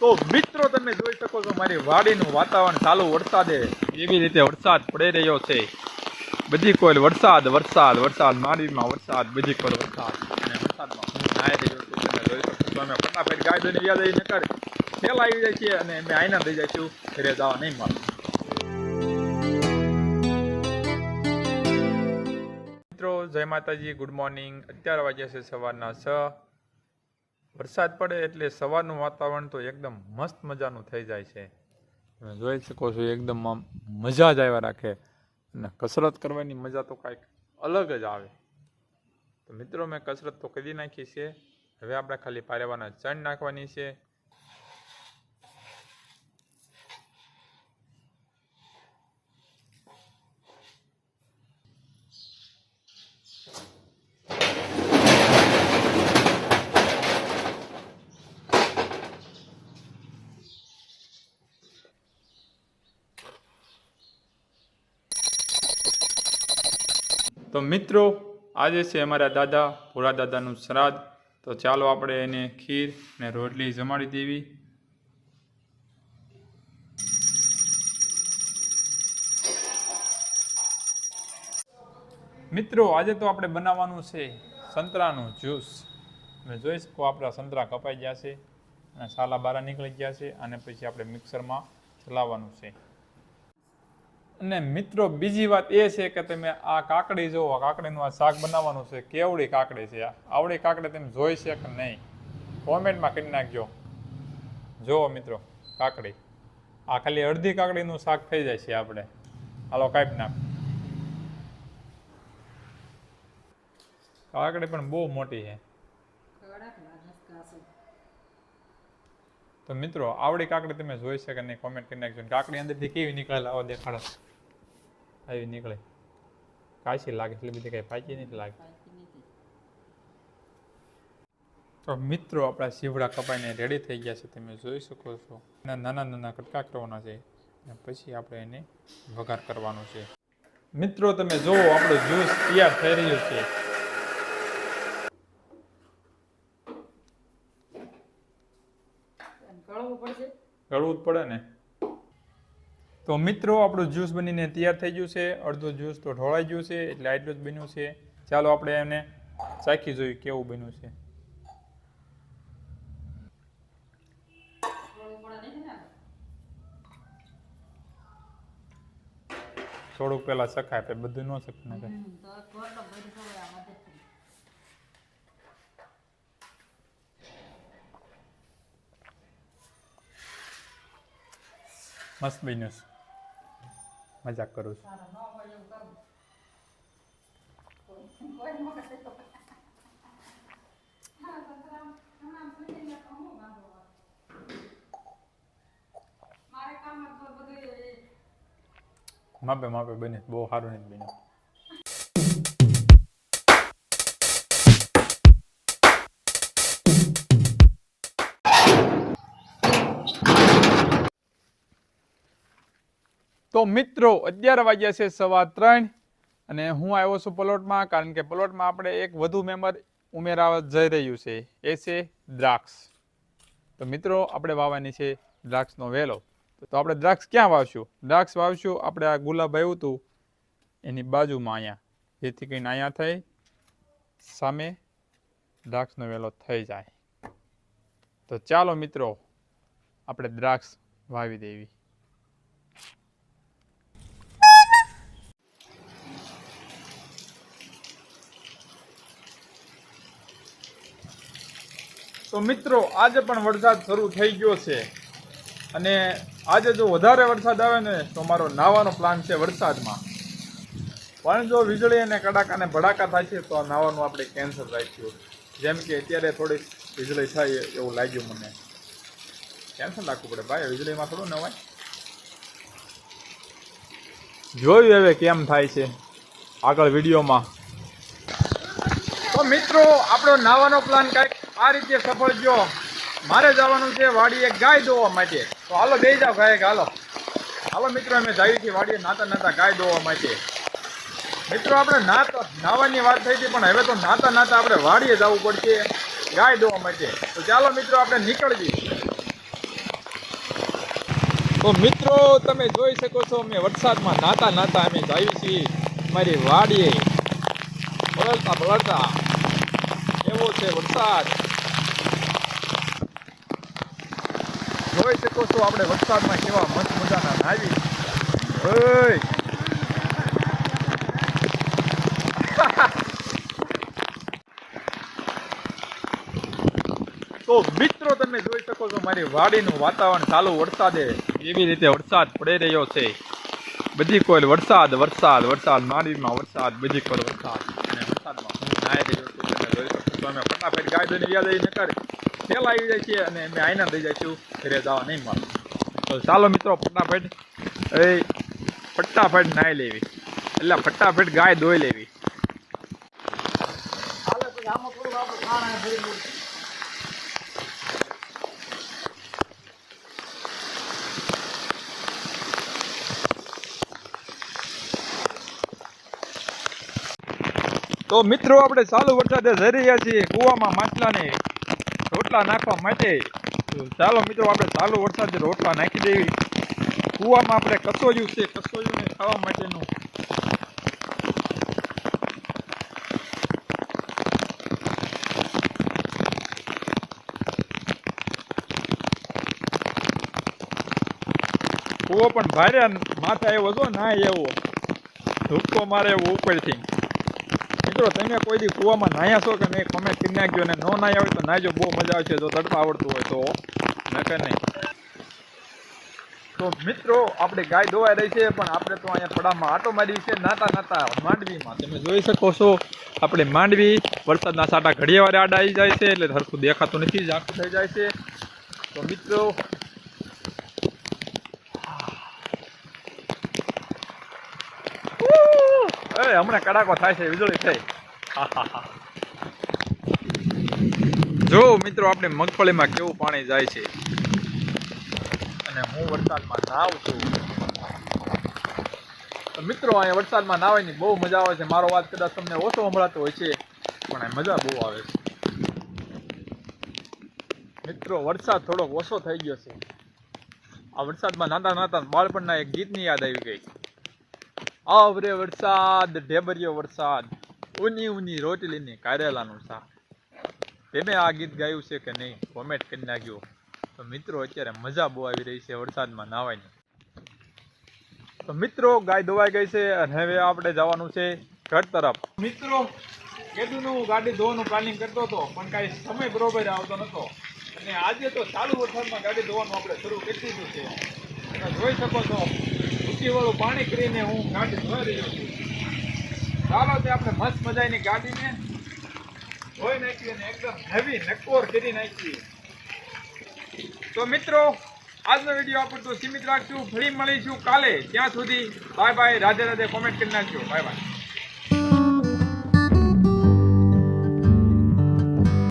તો મિત્રો, તમે જોઈ શકો છો મારી વાડીનું વાતાવરણ ચાલુ વરસાદે એવી રીતે વરસાદ પડી રહ્યો છે. બધી કોઈલ વરસાદ વરસાદ વરસાદ, માંડવીમાં વરસાદ, બધી કોઈલ વરસાદ. અને વરસાદમાં હું તમે જોઈ શકો છો, અમે ફટાફટ ગાય દઈને આવી નકર ફેલ આવી જાય છે અને અમે આઈના થઈ જાય છું. ઘરે જવા નહીં મળે. મિત્રો, જય માતાજી, ગુડ મોર્નિંગ. અત્યારે વાગ્યા છે સવારના છ. વરસાદ પડે એટલે સવારનું વાતાવરણ તો એકદમ મસ્ત મજાનું થઈ જાય છે. તમે જોઈ શકો છો એકદમ આમ મજા જ આવ્યા રાખે. અને કસરત કરવાની મજા તો કાંઈક અલગ જ આવે. તો મિત્રો, મેં કસરત તો કરી નાખી છે. હવે આપણે ખાલી પારેવાના ચણ નાખવાની છે. તો મિત્રો, આજે છે અમારા દાદા, ભોળા દાદાનું શ્રાદ્ધ. તો ચાલો આપણે એને ખીર ને રોટલી જમાડી દેવી. મિત્રો, આજે તો આપણે બનાવવાનું છે સંતરાનું જ્યુસ. તમે જોઈ શકો આપણા સંતરા કપાઈ ગયા છે અને સાલા બારા નીકળી ગયા છે અને પછી આપણે મિક્સરમાં ચલાવવાનું છે. અને મિત્રો, બીજી વાત એ છે કે તમે આ કાકડી જુઓ કાકડીનું આ શાક બનાવવાનું છે, કેવડી કાકડી છે આ? આવડી કાકડી તમે જોઈ છે કે નહીં? કોમેન્ટમાં કરી નાખજો. જુઓ મિત્રો, કાકડી. આ ખાલી અડધી કાકડીનું શાક થઈ જાય છે આપણે. હાલો, કાપી નાખ. કાકડી પણ બહુ મોટી છે. તો મિત્રો, આવડી કાકડી તમે જોઈ શકે નહીં? કોમેન્ટ કરી નાખજો. કાકડી અંદરથી કેવી નીકળેલા, આવો દેખાડો. આવી નીકળે કાશી લાગે એટલે બધી કાંઈ પાકી નથી લાગે તો મિત્રો આપણા સીવડા કપાઈને રેડી થઈ ગયા છે. તમે જોઈ શકો છો. નાના નાના કટકા કરવાના છે. અને પછી આપણે એને વઘાર કરવાનો છે. મિત્રો તમે જુઓ આપણો જ્યુસ તૈયાર થઈ રહ્યો છે. ગળવું પડે ને? તો મિત્રો, આપણું જ્યુસ બનીને તૈયાર થઈ ગયું છે. અડધું જ્યુસ તો ઢોળાઈ ગયું છે, એટલે આટલું જ બન્યું છે. ચાલો આપણે એને ચાખી જોઈએ કેવું બન્યું છે. થોડુંક પેલા શકાય પછી બધું ન શકાય ને મસ્ત બન્યું છે. મજાક કરું છું. માપે માપે બને બહુ સારું નથી બન્યું. તો મિત્રો, અગિયાર વાગ્યા છે સવા ત્રણ અને હું આવ્યો છું પ્લોટમાં, કારણ કે પ્લોટમાં આપણે એક વધુ મેમ્બર ઉમેરાવા જઈ રહ્યું છે. એ છે દ્રાક્ષ. તો મિત્રો, આપણે વાવવાની છે દ્રાક્ષનો વેલો. તો આપણે દ્રાક્ષ ક્યાં વાવશું? દ્રાક્ષ વાવશું આપણે આ ગુલાબ આવ્યું હતું એની બાજુમાં અહીંયા. જેથી કરીને અહીંયા થઈ સામે દ્રાક્ષનો વેલો થઈ જાય. તો ચાલો મિત્રો, આપણે દ્રાક્ષ વાવી દેવી. તો મિત્રો, આજે પણ વરસાદ શરૂ થઈ ગયો છે. અને આજે જો વધારે વરસાદ આવે ને, તો મારો નાવાનો પ્લાન છે વરસાદમાં. પણ જો વીજળી અને કડાકા અને ભડાકા થાય છે, તો નાવાનું આપણે કેન્સલ રાખ્યું. જેમ કે અત્યારે થોડીક વીજળી થાય એવું લાગ્યું મને. કેન્સલ રાખવું પડે ભાઈ, વીજળીમાં થોડું નવાય. જોયું હવે કેમ થાય છે આગળ વિડીયોમાં. તો મિત્રો, આપણો નાવાનો પ્લાન કાંઈક આ રીતે સફળ જો મારે જવાનું છે વાડીએ ગાય દોવા માટે. તો હાલો બે જાઓ ગાય હાલો. હાલો મિત્રો, અમે જઈએ છીએ વાડીએ નાતા નાતા ગાય દોવા માટે. મિત્રો, આપણે નાત, નાવાની વાત થઈ હતી, પણ હવે તો નાતા નાતા આપણે વાડીએ જવું પડશે ગાય દોવા માટે. તો ચાલો મિત્રો, આપણે નીકળીએ. તો મિત્રો, તમે જોઈ શકો છો, અમે વરસાદમાં નાતા નાતા અમે જઈએ છીએ મારી વાડીએ. બળતા બળતા એવો છે વરસાદ. જોઈ શકો છો આપણે વરસાદમાં કેવા મસ્ત મજાના નાવી તો મિત્રો તમે જોઈ શકો છો મારી વાડીનું વાતાવરણ ચાલુ વરસાદે એવી રીતે વરસાદ પડી રહ્યો છે. બધી કોઈ વરસાદ વરસાદ વરસાદ માંડવીમાં વરસાદ બધી કોઈ વરસાદ. અને વરસાદમાં હું નાહી રહ્યો છું. તમે ફટાફટ ગાય દઈને યાદ આવી નકર ખેલ આવી જાય છે અને અમે આઈના થઈ જઈશું ઘરે જવા નહીં મળે. તો ચાલો મિત્રો, ફટાફટ. એ ફટાફટ નાહી લેવી. એટલે ફટાફટ ગાય ધોઈ લેવી. તો મિત્રો, આપણે ચાલુ વરસાદે જઈ રહ્યા છીએ. કૂવામાં માછલાને રોટલા નાખવા માટે. ચાલો મિત્રો, આપણે ચાલુ વરસાદ રોટલા નાખી દેવી. કૂવામાં આપણે કસોયું છે કસોયુંને ખાવા માટેનું. કૂવો પણ ભારે માથા એવો હતો ના એવો. ધૂપકો મારે એવો ઉપરથી. મિત્રો, તમે કોઈ દી કૂવામાં નાહ્યા છો કે નહીં કમેન્ટ કરી નાખજો અને ન નાહ્યા હોય તો નાહજો બહુ મજા આવશે. જો તડપા આવડતું હોય તો. નકર નહીં? તો મિત્રો, આપણે ગાય ધોવાઈ રહી છે, પણ આપણે તો અહીંયા થોડામાં આટો મારી છે નાતા નાતા માંડવીમાં. તમે જોઈ શકો છો, આપણે માંડવી, વરસાદના સાટા ઘડિયાવારે આડા આવી જાય છે, એટલે સરખું દેખાતું નથી, ઝાંખું થઈ જાય છે. તો મિત્રો એ હમણાં કડાકો થાય છે વીજળી થઈ જો મિત્રો આપણે મગફળીમાં કેવું પાણી જાય છે? અને હું વરસાદમાં નાવું છું. મિત્રો અહીંયા વરસાદમાં નાવાની બહુ મજા આવે છે. મારો વાત કદાચ તમને ઓછો સંભળાતો હોય છે પણ મજા બહુ આવે છે. મિત્રો વરસાદ થોડોક ઓછો થઈ ગયો છે. આ વરસાદમાં નાતા નાતા બાળપણના એક ગીતની યાદ આવી ગઈ. આવરે વરસાદ, ઢેબરિયો વરસાદ. ઉની ઉની રોટલીની કારેલાનું શાક. તમે આ ગીત ગાયું છે કે નહીં? કોમેન્ટ કરી નાખ્યો તો મિત્રો, અત્યારે મજા બહુ આવી રહી છે, વરસાદમાં નાવાની તો મિત્રો, ગાય ધોવાઈ ગઈ છે અને હવે આપણે જવાનું છે ઘર તરફ. મિત્રો, કેદુનું ગાડી ધોવાનું પ્લાનિંગ કરતો હતો, પણ કાંઈ સમય બરોબર આવતો નતો અને આજે તો ચાલુ વરસાદમાં ગાડી ધોવાનું આપણે શરૂ કરી દીધું છે. જોઈ શકો છો ઊંચીવાળું પાણી કરીને હું ગાડી ધોઈ રહ્યો છું. ચાલો તે આપણે મસ્ત મજાની ગાડીને ધોઈ નાખી અને એકદમ હેવી નકોર કરી નાખી તો મિત્રો, આજનો વીડિયો આપણે તો સીમિત રાખશું. ફરી મળીશું કાલે. ત્યાં સુધી bye bye Radhe Radhe comment કરી નાખજો. Bye bye